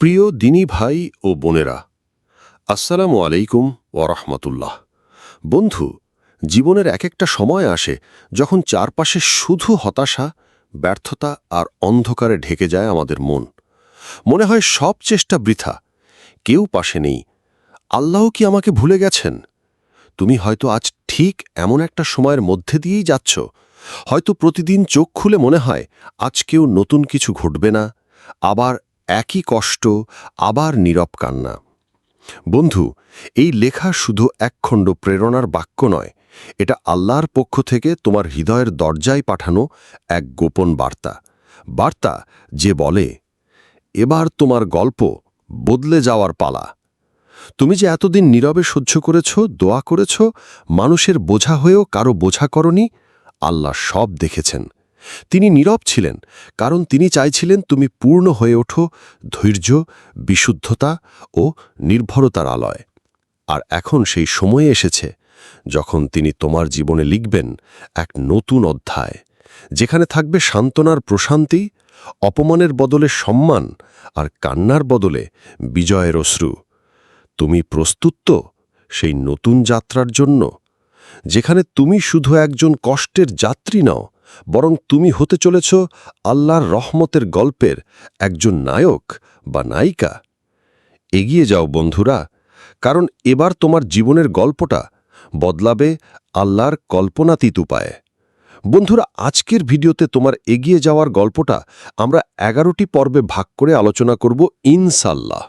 প্রিয় দিনী ভাই ও বোনেরা, আসসালামু আলাইকুম ওরহমতুল্লাহ বন্ধু, জীবনের এক একটা সময় আসে যখন চারপাশে শুধু হতাশা, ব্যর্থতা আর অন্ধকারে ঢেকে যায় আমাদের মন। মনে হয় সব চেষ্টা বৃথা, কেউ পাশে নেই। আল্লাহ কি আমাকে ভুলে গেছেন? তুমি হয়তো আজ ঠিক এমন একটা সময়ের মধ্যে দিয়েই যাচ্ছ। হয়তো প্রতিদিন চোখ খুলে মনে হয় আজকেও নতুন কিছু ঘটবে না, আবার একই কষ্ট, আবার নীরব কান্না। বন্ধু, এই লেখা শুধু একখণ্ড প্রেরণার বাক্য নয়, এটা আল্লাহর পক্ষ থেকে তোমার হৃদয়ের দরজায় পাঠানো এক গোপন বার্তা। বার্তা যে বলে, এবার তোমার গল্প বদলে যাওয়ার পালা। তুমি যে এতদিন নীরবে সহ্য করেছ, দোয়া করেছ, মানুষের বোঝা হয়েও কারও বোঝা করনি, আল্লাহ সব দেখেছেন। তিনি নীরব ছিলেন, কারণ তিনি চাইছিলেন তুমি পূর্ণ হয়ে ওঠো, ধৈর্য, বিশুদ্ধতা ও নির্ভরতার আলয়। আর এখন সেই সময় এসেছে যখন তিনি তোমার জীবনে লিখবেন এক নতুন অধ্যায়, যেখানে থাকবে সান্ত্বনার প্রশান্তি, অপমানের বদলে সম্মান আর কান্নার বদলে বিজয়ের অশ্রু। তুমি প্রস্তুত তো সেই নতুন যাত্রার জন্য, যেখানে তুমি শুধু একজন কষ্টের যাত্রী নও বরং তুমি হতে চলেছ আল্লাহর রহমতের গল্পের একজন নায়ক বা নায়িকা। এগিয়ে যাও বন্ধুরা, কারণ এবার তোমার জীবনের গল্পটা বদলাবে আল্লাহর কল্পনাতীত উপায়ে। বন্ধুরা, আজকের ভিডিওতে তোমার এগিয়ে যাওয়ার গল্পটা আমরা এগারোটি পর্বে ভাগ করে আলোচনা করব ইনসাল্লাহ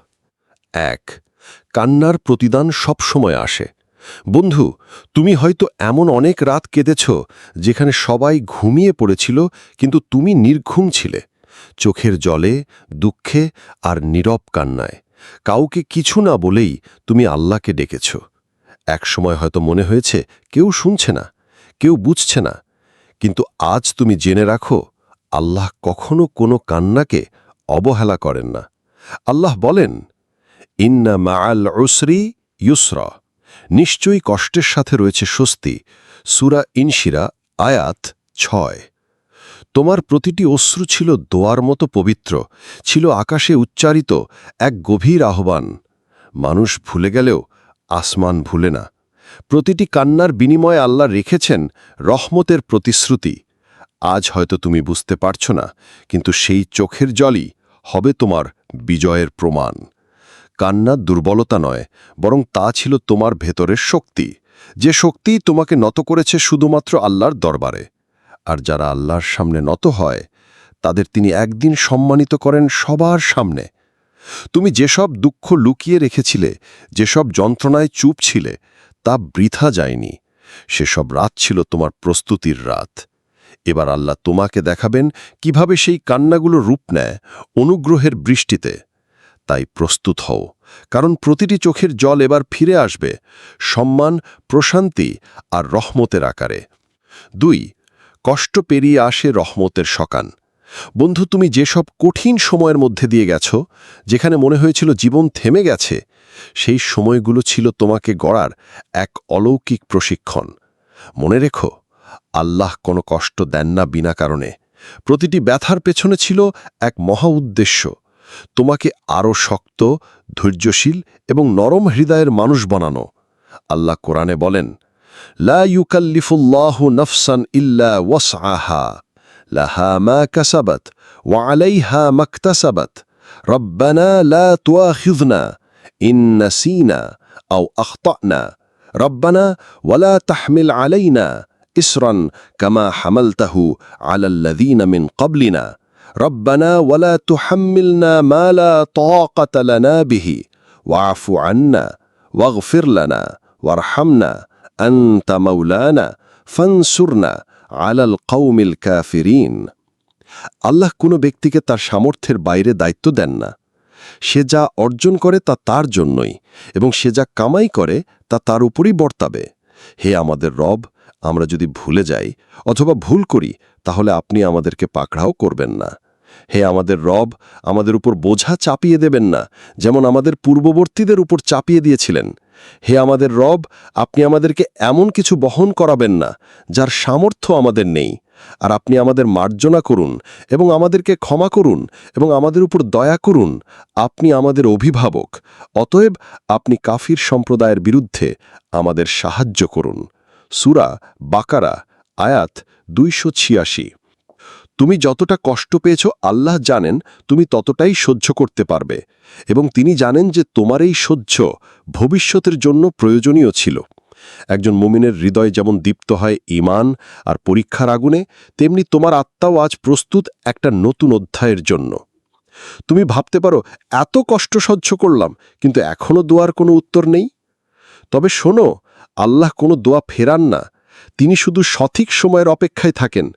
এক, কান্নার প্রতিদান সবসময় আসে। বন্ধু, তুমি হয়তো এমন অনেক রাত কেঁদেছ যেখানে সবাই ঘুমিয়ে পড়েছিল, কিন্তু তুমি নির্ঘুম ছিলে। চোখের জলে, দুঃখে আর নীরব কান্নায়। কাউকে কিছু না বলেই তুমি আল্লাহকে ডেকেছ। এক সময় হয়তো মনে হয়েছে, কেউ শুনছে না, কেউ বুঝছে না। কিন্তু আজ তুমি জেনে রাখো, আল্লাহ কখনো কোনো কান্নাকে অবহেলা করেন না। আল্লাহ বলেন, ইন্না মাআল উসরি ইউসরা। নিশ্চয়ই কষ্টের সাথে রয়েছে স্বস্তি। সুরা ইনশিরা, আয়াত ছয়। তোমার প্রতিটি অশ্রু ছিল দোয়ার মতো পবিত্র, ছিল আকাশে উচ্চারিত এক গভীর আহ্বান। মানুষ ভুলে গেলেও আসমান ভুলে না। প্রতিটি কান্নার বিনিময়ে আল্লাহ রেখেছেন রহমতের প্রতিশ্রুতি। আজ হয়তো তুমি বুঝতে পারছ না, কিন্তু সেই চোখের জলই হবে তোমার বিজয়ের প্রমাণ। কান্না দুর্বলতা নয়, বরং তা ছিল তোমার ভেতরের শক্তি। যে শক্তি তোমাকে নত করেছে শুধুমাত্র আল্লাহর দরবারে। আর যারা আল্লাহর সামনে নত হয়, তাদের তিনি একদিন সম্মানিত করেন সবার সামনে। তুমি যেসব দুঃখ লুকিয়ে রেখেছিলে, যেসব যন্ত্রণায় চুপ ছিলে, তা বৃথা যায়নি। সেসব রাত ছিল তোমার প্রস্তুতির রাত। এবার আল্লাহ তোমাকে দেখাবেন কীভাবে সেই কান্নাগুলো রূপ নেয় অনুগ্রহের বৃষ্টিতে। তাই প্রস্তুত হও, কারণ প্রতিটি চোখের জল এবার ফিরে আসবে, সম্মান, প্রশান্তি আর রহমতের আকারে। দুই, কষ্ট পেরিয়ে আসে রহমতের সকান। বন্ধু, তুমি যেসব কঠিন সময়ের মধ্যে দিয়ে গেছ, যেখানে মনে হয়েছিল জীবন থেমে গেছে, সেই সময়গুলো ছিল তোমাকে গড়ার এক অলৌকিক প্রশিক্ষণ। মনে রেখো, আল্লাহ কোনো কষ্ট দেন না বিনা কারণে। প্রতিটি ব্যথার পেছনে ছিল এক মহা উদ্দেশ্য। তোমাকে আরও শক্ত, ধৈর্যশীল এবং নরম হৃদয়ের মানুষ বানানো। আল্লাহ কোরআনে বলেন, লা ইউকাল্লিফুল্লাহু নফসান ইল্লা ওয়াসআহা, লাহা মা কাসাবাত ওয়া আলাইহা মাকতাসাবাত, রব্বানা লা তুআখিযনা ইন নাসিনা আও আখতানা, রব্বানা ওয়ালা তাহমিল আলাইনা ইসরান কামা হামালতাহু আলাল্লাযীনা মিন ক্বাবলিনা। রব্বানা ওয়ালা তুহাম্মিলনা মালা তাকাতালানা বিহি। ওয়াফু আন্না ওয়াগফিরলানা ওয়ারহামনা, আন্তা মাওলানা, ফানসুরনা আলাল কৌমিল কাফিরিন। আল্লাহ কোনো ব্যক্তিকে তার সামর্থ্যের বাইরে দায়িত্ব দেন না। সে যা অর্জন করে তা তার জন্যই, এবং সে যা কামাই করে তা তার উপরই বর্তাবে। হে আমাদের রব, আমরা যদি ভুলে যাই অথবা ভুল করি, তাহলে আপনি আমাদেরকে পাকড়াও করবেন না। হে আমাদের রব, আমাদের উপর বোঝা চাপিয়ে দেবেন না, যেমন আমাদের পূর্ববর্তীদের উপর চাপিয়ে দিয়েছিলেন। হে আমাদের রব, আপনি আমাদেরকে এমন কিছু বহন করাবেন না, যার সামর্থ্য আমাদের নেই। আর আপনি আমাদের মার্জনা করুন এবং আমাদেরকে ক্ষমা করুন এবং আমাদের উপর দয়া করুন। আপনি আমাদের অভিভাবক, অতএব আপনি কাফির সম্প্রদায়ের বিরুদ্ধে আমাদের সাহায্য করুন। সুরা বাকারা, আয়াত দুইশো ছিয়াশি। তুমি যতটা কষ্ট পেয়েছ, আল্লাহ জানেন তুমি ততটাই সহ্য করতে পারবে। এবং তিনি জানেন যে তোমার এই সহ্য ভবিষ্যতের জন্য প্রয়োজনীয় ছিল। একজন মুমিনের হৃদয় যেমন দীপ্ত হয় ইমান আর পরীক্ষার আগুনে, তেমনি তোমার আত্মাও আজ প্রস্তুত একটা নতুন অধ্যায়ের জন্য। তুমি ভাবতে পারো, এত কষ্ট সহ্য করলাম, কিন্তু এখনও দোয়ার কোনো উত্তর নেই। তবে শোনো, আল্লাহ কোনো দোয়া ফেরান না। তিনি শুধু সঠিক সময়ের অপেক্ষায় থাকেন।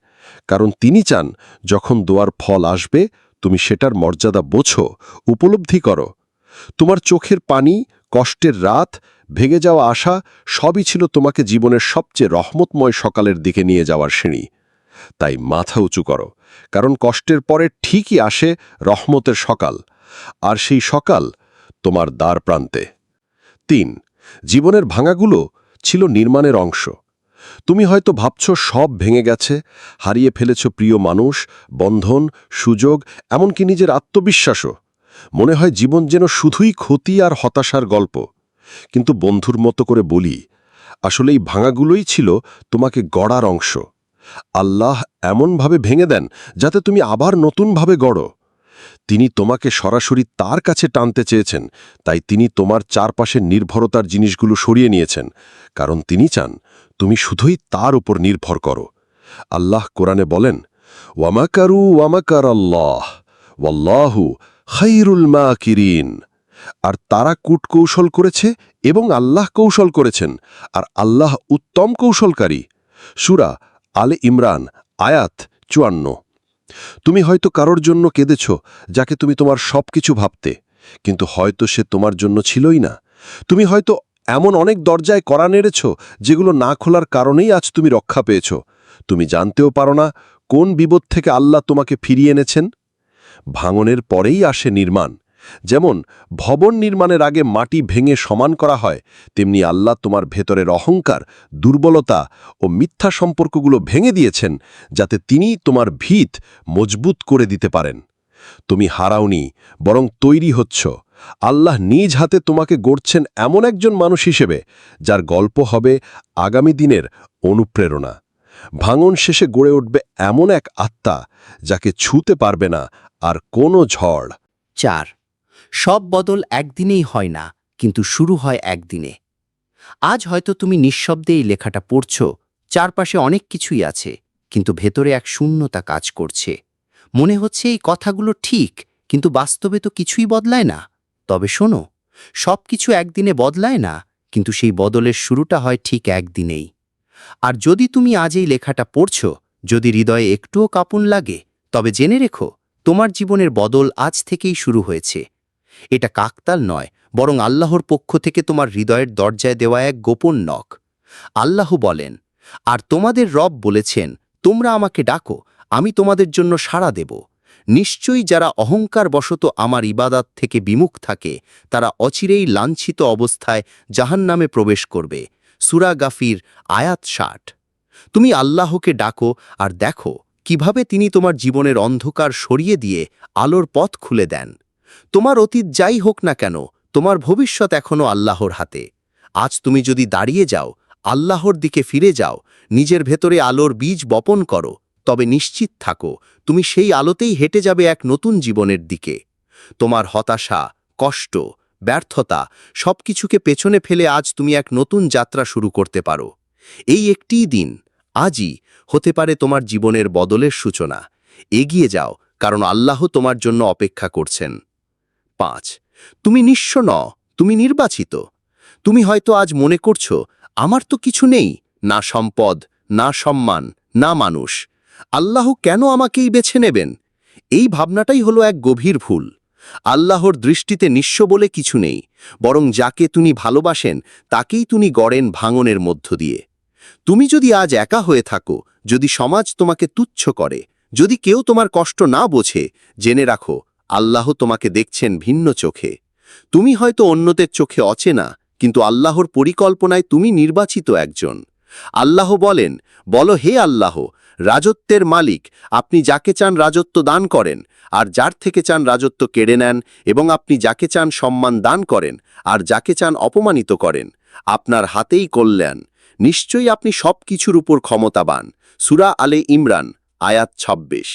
কারণ তিনি চান, যখন দোয়ার ফল আসবে, তুমি সেটার মর্যাদা বোঝো, উপলব্ধি করো। তোমার চোখের পানি, কষ্টের রাত, ভেঙে যাওয়া আশা, সবই ছিল তোমাকে জীবনের সবচেয়ে রহমতময় সকালের দিকে নিয়ে যাওয়ার সিঁড়ি। তাই মাথা উঁচু করো, কারণ কষ্টের পরে ঠিকই আসে রহমতের সকাল, আর সেই সকাল তোমার দ্বার প্রান্তে। তিন, জীবনের ভাঙাগুলো ছিল নির্মাণের অংশ। তুমি হয়তো ভাবছ সব ভেঙে গেছে, হারিয়ে ফেলেছ প্রিয় মানুষ, বন্ধন, সুযোগ, এমনকি নিজের আত্মবিশ্বাসও। মনে হয় জীবন যেন শুধুই ক্ষতি আর হতাশার গল্প। কিন্তু বন্ধুর মতো করে বলি, আসলে এই ভাঙাগুলোই ছিল তোমাকে গড়ার অংশ। আল্লাহ এমনভাবে ভেঙে দেন যাতে তুমি আবার নতুনভাবে গড়ো। তিনি তোমাকে সরাসরি তার কাছে টানতে চেয়েছেন, তাই তিনি তোমার চারপাশের নির্ভরতার জিনিসগুলো সরিয়ে নিয়েছেন, কারণ তিনি চান তুমি শুধুই তার উপর নির্ভর করো। আল্লাহ কোরআনে বলেন, ওয়ামাকারু ওয়ামাকার আল্লাহ ওয়াল্লাহু খাইরুল মা কিরিন আর তারা কূটকৌশল করেছে এবং আল্লাহ কৌশল করেছেন, আর আল্লাহ উত্তম কৌশলকারী। সুরা আলে ইমরান, আয়াত চুয়ান্ন। তুমি হয়তো কারোর জন্য কেঁদেছ, যাকে তুমি তোমার সব কিছু ভাবতে, কিন্তু হয়তো সে তোমার জন্য ছিলই না। তুমি হয়তো এমন অনেক দরজায় করা নেড়েছ, যেগুলো না খোলার কারণেই আজ তুমি রক্ষা পেয়েছ। তুমি জানতেও পারো না কোন বিপদ থেকে আল্লাহ তোমাকে ফিরিয়ে এনেছেন। ভাঙনের পরেই আসে নির্মাণ। যেমন, ভবন নির্মাণের আগে মাটি ভেঙে সমান করা হয়, তেমনি আল্লাহ তোমার ভেতরের অহংকার, দুর্বলতা ও মিথ্যা সম্পর্কগুলো ভেঙে দিয়েছেন, যাতে তিনি তোমার ভিত মজবুত করে দিতে পারেন। তুমি হারাওনি, বরং তৈরি হচ্ছ। আল্লাহ নিজ হাতে তোমাকে গড়ছেন এমন একজন মানুষ হিসেবে, যার গল্প হবে আগামী দিনের অনুপ্রেরণা। ভাঙন শেষে গড়ে উঠবে এমন এক আত্মা, যাকে ছুতে পারবে না আর কোনো ঝড়। চার সব বদল একদিনেই হয় না, কিন্তু শুরু হয় একদিনে। আজ হয়তো তুমি নিঃশব্দে এই লেখাটা পড়ছ, চারপাশে অনেক কিছুই আছে, কিন্তু ভেতরে এক শূন্যতা কাজ করছে। মনে হচ্ছে এই কথাগুলো ঠিক, কিন্তু বাস্তবে তো কিছুই বদলায় না। তবে শোনো, সব কিছু একদিনে বদলায় না, কিন্তু সেই বদলের শুরুটা হয় ঠিক একদিনেই। আর যদি তুমি আজ এই লেখাটা পড়ছ, যদি হৃদয়ে একটুও কাপুন লাগে, তবে জেনে রেখো, তোমার জীবনের বদল আজ থেকেই শুরু হয়েছে। এটা কাকতাল নয়, বরং আল্লাহর পক্ষ থেকে তোমার হৃদয়ের দরজায় দেওয়া এক গোপন নখ। আল্লাহ বলেন, আর তোমাদের রব বলেছেন, তোমরা আমাকে ডাকো, আমি তোমাদের জন্য সাড়া দেব। নিশ্চয়ই যারা অহংকার বশত আমার ইবাদাত থেকে বিমুখ থাকে, তারা অচিরেই লাঞ্ছিত অবস্থায় জাহান্নামে প্রবেশ করবে। সুরা গাফির, আয়াত ষাট। তুমি আল্লাহকে ডাকো আর দেখো কীভাবে তিনি তোমার জীবনের অন্ধকার সরিয়ে দিয়ে আলোর পথ খুলে দেন। তোমার অতীত যাই হোক না কেন, তোমার ভবিষ্যৎ এখনও আল্লাহর হাতে। আজ তুমি যদি দাঁড়িয়ে যাও, আল্লাহর দিকে ফিরে যাও, নিজের ভেতরে আলোর বীজ বপন করো, তবে নিশ্চিত থাকো, তুমি সেই আলোতেই হেঁটে যাবে এক নতুন জীবনের দিকে। তোমার হতাশা, কষ্ট, ব্যর্থতা সবকিছুকে পেছনে ফেলে আজ তুমি এক নতুন যাত্রা শুরু করতে পারো। এই একটিই দিন, আজই হতে পারে তোমার জীবনের বদলের সূচনা। এগিয়ে যাও, কারণ আল্লাহ তোমার জন্য অপেক্ষা করছেন। পাঁচ। তুমি নিঃস্ব ন তুমি নির্বাচিত। তুমি হয়তো আজ মনে করছ, আমার তো কিছু নেই, না সম্পদ, না সম্মান, না মানুষ। আল্লাহ কেন আমাকেই বেছে নেবেন? এই ভাবনাটাই হলো এক গভীর ভুল। আল্লাহর দৃষ্টিতে নিঃস্ব বলে কিছু নেই, বরং যাকে তুমি ভালোবাসেন, তাকেই তুমি গড়েন ভাঙনের মধ্য দিয়ে। তুমি যদি আজ একা হয়ে থাকো, যদি সমাজ তোমাকে তুচ্ছ করে, যদি কেউ তোমার কষ্ট না বোঝে, জেনে রাখো আল্লাহ তোমাকে দেখছেন ভিন্ন চোখে। তুমি হয়তো অন্যদের চোখে অচেনা, কিন্তু আল্লাহর পরিকল্পনায় তুমি নির্বাচিত একজন। আল্লাহ বলেন, বলো হে আল্লাহ, রাজত্বের মালিক, আপনি যাকে চান রাজত্ব দান করেন, আর যার থেকে চান রাজত্ব কেড়ে নেন, এবং আপনি যাকে চান সম্মান দান করেন, আর যাকে চান অপমানিত করেন, আপনার হাতেই কল্যাণ। নিশ্চয়ই আপনি সব কিছুর উপর ক্ষমতাবান। সুরা আলে ইমরান, আয়াত ২৬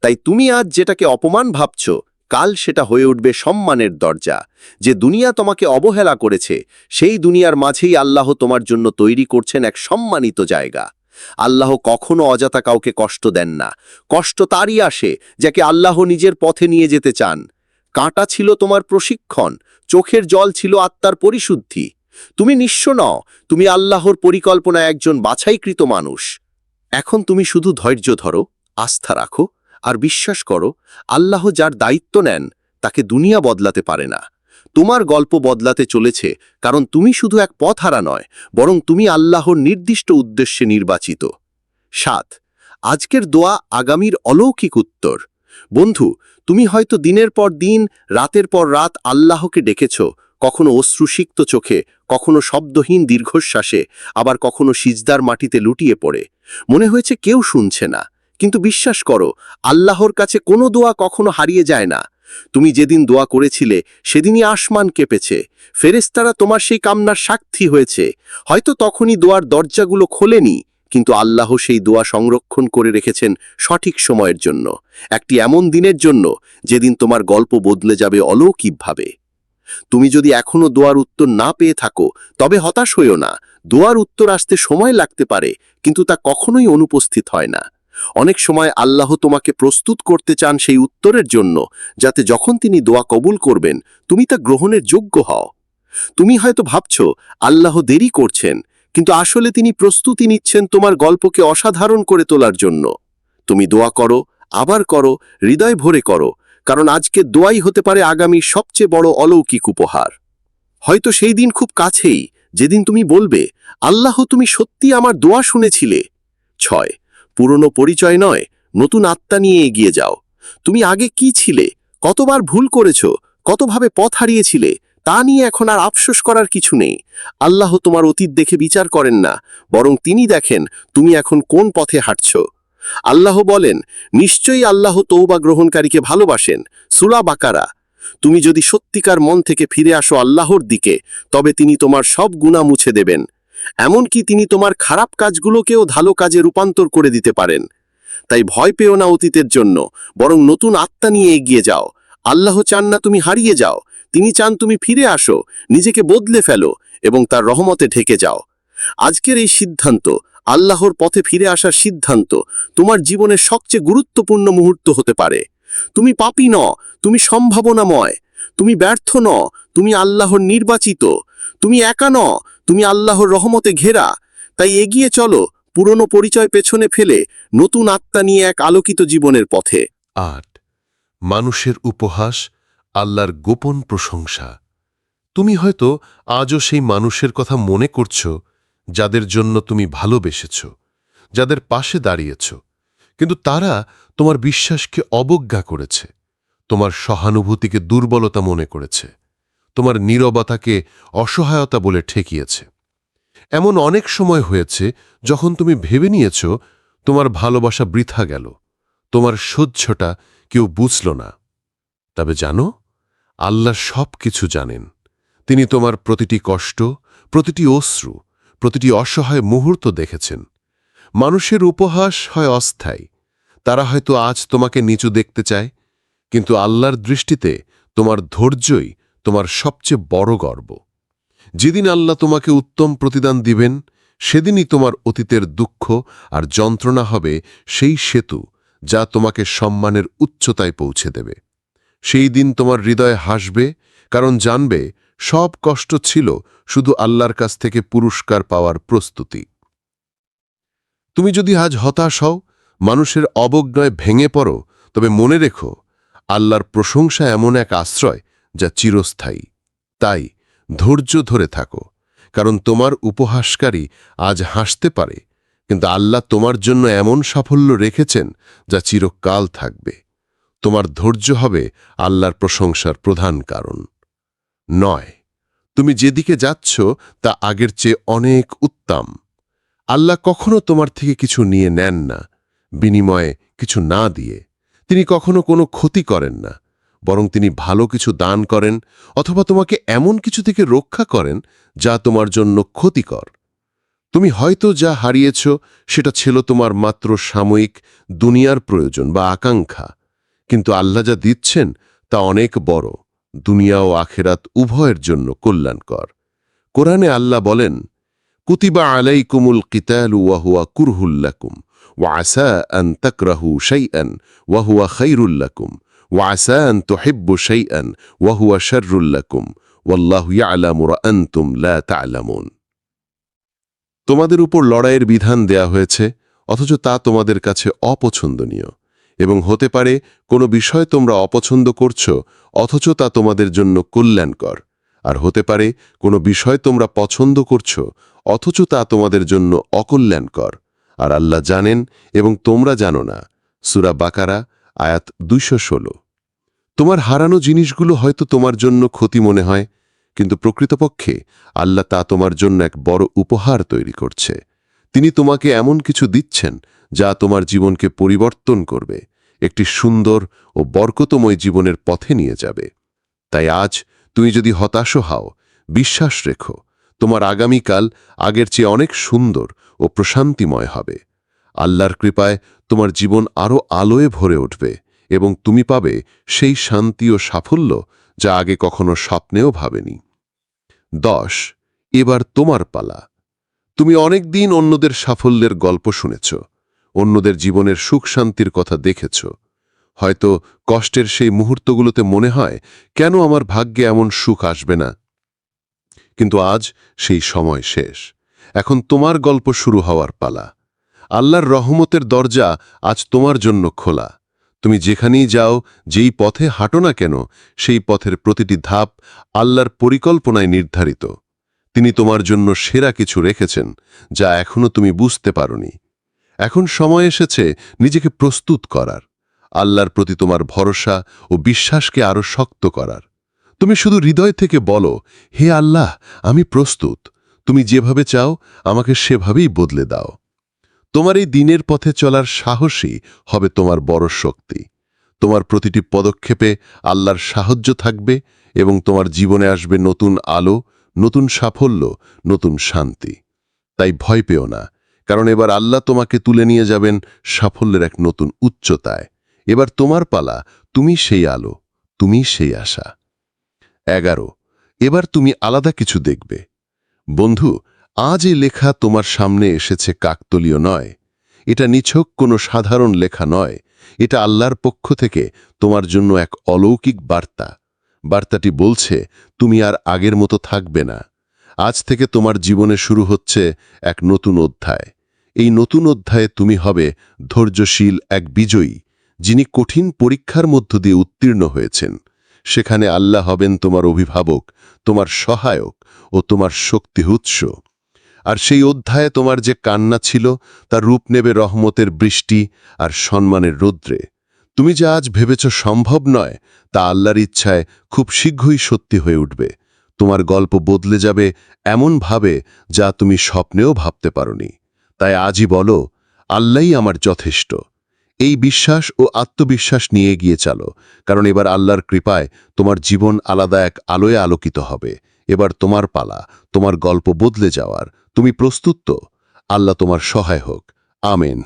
তাই তুমি আজ যেটাকে অপমান ভাবছ, কাল সেটা হয়ে উঠবে সম্মানের দরজা। যে দুনিয়া তোমাকে অবহেলা করেছে, সেই দুনিয়ার মাঝেই আল্লাহ তোমার জন্য তৈরি করছেন এক সম্মানিত জায়গা। আল্লাহ কখনো অযথা কাউকে কষ্ট দেন না। কষ্ট তারই আসে, যাকে আল্লাহ নিজের পথে নিয়ে যেতে চান। কাঁটা ছিল তোমার প্রশিক্ষণ, চোখের জল ছিল আত্মার পরিশুদ্ধি। তুমি নিঃস্ব নও, তুমি আল্লাহর পরিকল্পনায় একজন বাছাইকৃত মানুষ। এখন তুমি শুধু ধৈর্য ধরো, আস্থা রাখো আর বিশ্বাস করো, আল্লাহ যার দায়িত্ব নেন, তাকে দুনিয়া বদলাতে পারে না। তোমার গল্প বদলাতে চলেছে, কারণ তুমি শুধু এক পথহারা নয়, বরং তুমি আল্লাহর নির্দিষ্ট উদ্দেশ্যে নির্বাচিত। সাত, আজকের দোয়া আগামীর অলৌকিক উত্তর। বন্ধু, তুমি হয়তো দিনের পর দিন, রাতের পর রাত আল্লাহকে ডেকেছ, কখনো অশ্রুসিক্ত চোখে, কখনো শব্দহীন দীর্ঘশ্বাসে, আবার কখনো সিজদার মাটিতে লুটিয়ে পড়ে। মনে হয়েছে কেউ শুনছে না। কিন্তু বিশ্বাস করো, আল্লাহর কাছে কোনো দোয়া কখনো হারিয়ে যায় না। তুমি যেদিন দোয়া করেছিলে, সেদিনই আসমান কেঁপেছে। ফেরেস্তারা তোমার সেই কামনার সাক্ষী হয়েছে। হয়তো তখনই দোয়ার দরজাগুলো খোলেনি, কিন্তু আল্লাহ সেই দোয়া সংরক্ষণ করে রেখেছেন সঠিক সময়ের জন্য, একটি এমন দিনের জন্য, যেদিন তোমার গল্প বদলে যাবে অলৌকিকভাবে। তুমি যদি এখনও দোয়ার উত্তর না পেয়ে থাকো, তবে হতাশ হইও না। দোয়ার উত্তর আসতে সময় লাগতে পারে, কিন্তু তা কখনোই অনুপস্থিত হয় না। অনেক সময় আল্লাহ তোমাকে প্রস্তুত করতে চান সেই উত্তরের জন্য, যাতে যখন তিনি দোয়া কবুল করবেন, তুমি তা গ্রহণের যোগ্য হও। তুমি হয়তো ভাবছ, আল্লাহ দেরি করছেন, কিন্তু আসলে তিনি প্রস্তুতি নিচ্ছেন তোমার গল্পকে অসাধারণ করে তোলার জন্য। তুমি দোয়া করো, আবার করো, হৃদয় ভরে করো, কারণ আজকে দোয়াই হতে পারে আগামী সবচেয়ে বড় অলৌকিক উপহার। হয়তো সেই দিন খুব কাছেই, যেদিন তুমি বলবে, আল্লাহ তুমি সত্যি আমার দোয়া শুনেছিলে। ছয় পুরনো পরিচয় নয়, নতুন আত্মা নিয়ে এগিয়ে যাও। তুমি আগে কি ছিলে? কতবার ভুল করেছ? কতভাবে পথ হারিয়েছিলে? তা নিয়ে এখন আর আফসোস করার কিছু নেই। আল্লাহ তোমার অতীত দেখে বিচার করেন না, বরং তিনি দেখেন তুমি এখন কোন পথে হাঁটছ। আল্লাহ বলেন, নিশ্চয়ই আল্লাহ তৌবা গ্রহণকারীকে ভালোবাসেন। সুলা বাকারা। তুমি যদি সত্যিকার মন থেকে ফিরে আসো আল্লাহর দিকে, তবে তিনি তোমার সব গুণা মুছে দেবেন। এমনকি তিনি তোমার খারাপ কাজগুলোকেও ভালো কাজে রূপান্তর করে দিতে পারেন। তাই ভয় পেও না অতীতের জন্য, বরং নতুন আত্মা নিয়ে এগিয়ে যাও। আল্লাহ চান না তুমি হারিয়ে যাও, তিনি চান তুমি ফিরে আসো, নিজেকে বদলে ফেলো এবং তার রহমতে ঢেকে যাও। আজকের এই সিদ্ধান্ত, আল্লাহর পথে ফিরে আসার সিদ্ধান্ত, তোমার জীবনের সবচেয়ে গুরুত্বপূর্ণ মুহূর্ত হতে পারে। তুমি পাপি ন তুমি সম্ভাবনাময়, তুমি ব্যর্থ ন তুমি আল্লাহর নির্বাচিত, তুমি একা ন তুমি আল্লাহর রহমতে ঘেরা। তাই এগিয়ে চলো, পুরনো পরিচয় পেছনে ফেলে, নতুন আত্মা নিয়ে এক আলোকিত জীবনের পথে। আট, মানুষের উপহাস, আল্লাহর গোপন প্রশংসা। তুমি হয়তো আজও সেই মানুষের কথা মনে করছ, যাদের জন্য তুমি ভালোবেসেছ, যাদের পাশে দাঁড়িয়েছ। কিন্তু তারা তোমার বিশ্বাসকে অবজ্ঞা করেছে, তোমার সহানুভূতিকে দুর্বলতা মনে করেছে। তোমার নীরবতাকে অসহায়তা বলে ঠেকিয়েছে। এমন অনেক সময় হয়েছে যখন তুমি ভেবে নিয়েছ, তোমার ভালোবাসা বৃথা গেল, তোমার সহ্যটা কেউ বুঝল না। তবে জানো, আল্লাহ সব কিছু জানেন। তিনি তোমার প্রতিটি কষ্ট, প্রতিটি অশ্রু, প্রতিটি অসহায় মুহূর্ত দেখেছেন। মানুষের উপহাস হয় অস্থায়ী। তারা হয়তো আজ তোমাকে নিচু দেখতে চায়, কিন্তু আল্লাহর দৃষ্টিতে তোমার ধৈর্যই তোমার সবচেয়ে বড় গর্ব। যেদিন আল্লাহ তোমাকে উত্তম প্রতিদান দিবেন, সেদিনই তোমার অতীতের দুঃখ আর যন্ত্রণা হবে সেই সেতু যা তোমাকে সম্মানের উচ্চতায় পৌঁছে দেবে। সেই দিন তোমার হৃদয় হাসবে, কারণ জানবে সব কষ্ট ছিল শুধু আল্লাহর কাছ থেকে পুরস্কার পাওয়ার প্রস্তুতি। তুমি যদি আজ হতাশ হও, মানুষের অবজ্ঞায় ভেঙে পড়ো, তবে মনে রেখো, আল্লাহর প্রশংসা এমন এক আশ্রয় যা চিরস্থায়ী। তাই ধৈর্য ধরে থাকো, কারণ তোমার উপহাসকারী আজ হাসতে পারে, কিন্তু আল্লাহ তোমার জন্য এমন সাফল্য রেখেছেন যা চিরকাল থাকবে। তোমার ধৈর্য হবে আল্লাহর প্রশংসার প্রধান কারণ। নয়, তুমি যেদিকে যাচ্ছ তা আগের চেয়ে অনেক উত্তম। আল্লাহ কখনো তোমার থেকে কিছু নিয়ে নেন না, বিনিময়ে কিছু না দিয়ে। তিনি কখনো কোনো ক্ষতি করেন না। বরং তিনি ভালো কিছু দান করেন অথবা তোমাকে এমন কিছু থেকে রক্ষা করেন যা তোমার জন্য ক্ষতিকর। তুমি হয়তো যা হারিয়েছ, সেটা ছিল তোমার মাত্র সাময়িক দুনিয়ার প্রয়োজন বা আকাঙ্ক্ষা। কিন্তু আল্লাহ যা দিচ্ছেন, তা অনেক বড়। দুনিয়া ও আখেরাত উভয়ের জন্য কল্যাণকর। কোরআনে আল্লাহ বলেন, কুতিবা আলাইকুমুল কিতালু ওয়াহুয়া কুরহুল্লাকুম ওয়াসা আন তাকরাহু শাইআন ওয়াহুয়া খাইরুল্লাকুম ওয়াসা আন তুহিব্বু শাইআন ওয়াহুয়া শাররুল্লাকুম ওয়াল্লাহু ইয়ালামু ওয়া আনতুম লা তা'লামুন তোমাদের উপর লড়াইয়ের বিধান দেয়া হয়েছে, অথচ তা তোমাদের কাছে অপছন্দনীয়, এবং হতে পারে কোনো বিষয় তোমরা অপছন্দ করছ, অথচ তা তোমাদের জন্য কল্যাণকর, আর হতে পারে কোনো বিষয় তোমরা পছন্দ করছ, অথচ তা তোমাদের জন্য অকল্যাণকর, আর আল্লাহ জানেন এবং তোমরা জানো না। সুরা বাকারা আয়াত দুইশো ষোলো। তোমার হারানো জিনিসগুলো হয়তো তোমার জন্য ক্ষতি মনে হয়, কিন্তু প্রকৃতপক্ষে আল্লাহ তা তোমার জন্য এক বড় উপহার তৈরি করছে। তিনি তোমাকে এমন কিছু দিচ্ছেন যা তোমার জীবনকে পরিবর্তন করবে, একটি সুন্দর ও বরকতময় জীবনের পথে নিয়ে যাবে। তাই আজ তুমি যদি হতাশ হও, বিশ্বাস রেখো, তোমার আগামীকাল আগের চেয়ে অনেক সুন্দর ও প্রশান্তিময় হবে। আল্লাহর কৃপায় তোমার জীবন আরও আলোয় ভরে উঠবে এবং তুমি পাবে সেই শান্তি ও সাফল্য যা আগে কখনো স্বপ্নেও ভাবেনি। দশ, এবার তোমার পালা। তুমি অনেক দিন অন্যদের সাফল্যের গল্প শুনেছ, অন্যদের জীবনের সুখ শান্তির কথা দেখেছ। হয়তো কষ্টের সেই মুহূর্তগুলোতে মনে হয়, কেন আমার ভাগ্যে এমন সুখ আসবে না? কিন্তু আজ সেই সময় শেষ। এখন তোমার গল্প শুরু হওয়ার পালা। আল্লাহর রহমতের দরজা আজ তোমার জন্য খোলা। তুমি যেখানেই যাও, যেই পথে হাঁটো না কেন, সেই পথের প্রতিটি ধাপ আল্লাহর পরিকল্পনায় নির্ধারিত। তিনি তোমার জন্য সেরা কিছু রেখেছেন, যা এখনও তুমি বুঝতে পারোনি। এখন সময় এসেছে নিজেকে প্রস্তুত করার। আল্লাহর প্রতি তোমার ভরসা ও বিশ্বাসকে আরও শক্ত করার। তুমি শুধু হৃদয় থেকে বলো, হে আল্লাহ, আমি প্রস্তুত। তুমি যেভাবে চাও, আমাকে সেভাবেই বদলে দাও। তোমার এই দিনের পথে চলার সাহসী হবে তোমার বড় শক্তি। তোমার প্রতিটি পদক্ষেপে আল্লাহর সাহায্য থাকবে এবং তোমার জীবনে আসবে নতুন আলো, নতুন সাফল্য, নতুন শান্তি। তাই ভয় পেও না, কারণ এবার আল্লাহ তোমাকে তুলে নিয়ে যাবেন সাফল্যের এক নতুন উচ্চতায়। এবার তোমার পালা, তুমি সেই আলো, তুমি সেই আশা। এগারো, এবার তুমি আলাদা কিছু দেখবে। বন্ধু আজ এ লেখা তোমার সামনে এসেছে কাকতলীয় নয়। এটা নিছক কোনো সাধারণ লেখা নয়। এটা আল্লাহর পক্ষ থেকে তোমার জন্য এক অলৌকিক বার্তা। বার্তাটি বলছে, তুমি আর আগের মতো থাকবে না। আজ থেকে তোমার জীবনে শুরু হচ্ছে এক নতুন অধ্যায়। এই নতুন অধ্যায়ে তুমি হবে ধৈর্যশীল এক বিজয়ী, যিনি কঠিন পরীক্ষার মধ্য দিয়ে উত্তীর্ণ হয়েছেন। সেখানে আল্লাহ হবেন তোমার অভিভাবক, তোমার সহায়ক ও তোমার শক্তি উৎস। আর সেই অধ্যায়ে তোমার যে কান্না ছিল, তার রূপ নেবে রহমতের বৃষ্টি আর সম্মানের রৌদ্রে। তুমি যা আজ ভেবেছ সম্ভব নয়, তা আল্লাহর ইচ্ছায় খুব শীঘ্রই সত্যি হয়ে উঠবে। তোমার গল্প বদলে যাবে এমনভাবে যা তুমি স্বপ্নেও ভাবতে পারোনি। তাই আজই বলো, আল্লাহই আমার যথেষ্ট। এই বিশ্বাস ও আত্মবিশ্বাস নিয়ে গিয়ে চালো, কারণ এবার আল্লাহর কৃপায় তোমার জীবন আলাদা এক আলোয় আলোকিত হবে। এবার তোমার পালা, তোমার গল্প বদলে যাওয়ার, তুমি প্রস্তুত তো? আল্লাহ তোমার সহায় হোক। আমেন।